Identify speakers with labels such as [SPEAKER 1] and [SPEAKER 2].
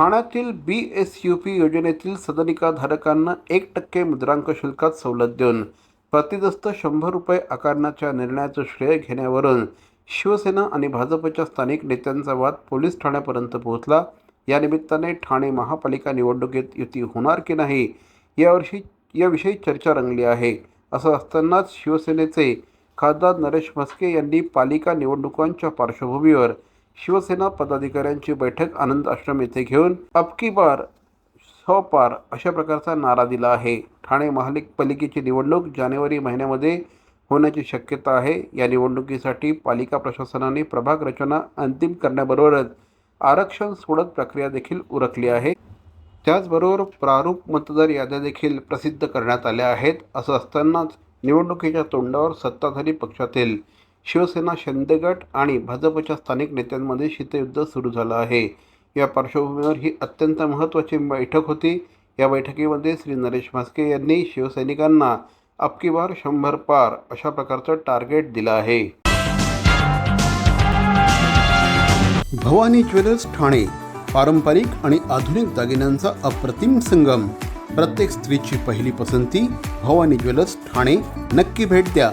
[SPEAKER 1] ठाण्यातील बी S U P योजनेतील सदनिकाधारकांना एक टक्के मुद्रांक शुल्कात सवलत देऊन प्रतिदस्त शंभर रुपये आकारण्याच्या निर्णयाचं श्रेय घेण्यावरून शिवसेना आणि भाजपच्या स्थानिक नेत्यांचा वाद पोलीस ठाण्यापर्यंत पोहोचला. या निमित्ताने ठाणे महापालिका निवडणुकीत युती होणार की नाही यावर्षी याविषयी चर्चा रंगली आहे. असं असतानाच शिवसेनेचे खासदार नरेश म्हस्के यांनी पालिका निवडणुकांच्या पार्श्वभूमीवर शिवसेना पदाधिकाऱ्यांची बैठक आनंद आश्रम येथे घेऊन अबकी बार सौ पार अशा प्रकारचा नारा दिला आहे. ठाणे महापालिकेची निवडणूक जानेवारी महिन्यामध्ये होण्याची शक्यता आहे. या निवडणुकीसाठी पालिका प्रशासनाने प्रभाग रचना अंतिम करण्याबरोबरच आरक्षण सोडत प्रक्रिया देखील उरकली आहे. त्याचबरोबर प्रारूप मतदार याद्या देखील प्रसिद्ध करण्यात आल्या आहेत. असं असतानाच निवडणुकीच्या तोंडावर सत्ताधारी पक्षातील शिवसेना शिंदे गट आणि भाजपच्या स्थानिक नेत्यांमध्ये शीतयुद्ध सुरू झालं आहे. या पार्श्वभूमीवर ही अत्यंत महत्त्वाची बैठक होती. या बैठकीमध्ये श्री नरेश म्हस्के यांनी शिवसैनिकांना अबकी बार शंभर पार अशा प्रकारचं टार्गेट दिलं आहे. भवानी ज्वेलर्स ठाणे पारंपरिक आणि आधुनिक दागिन्यांचा अप्रतिम संगम. प्रत्येक स्त्रीची पहिली पसंती भवानी ज्वेलर्स ठाणे. नक्की भेट द्या.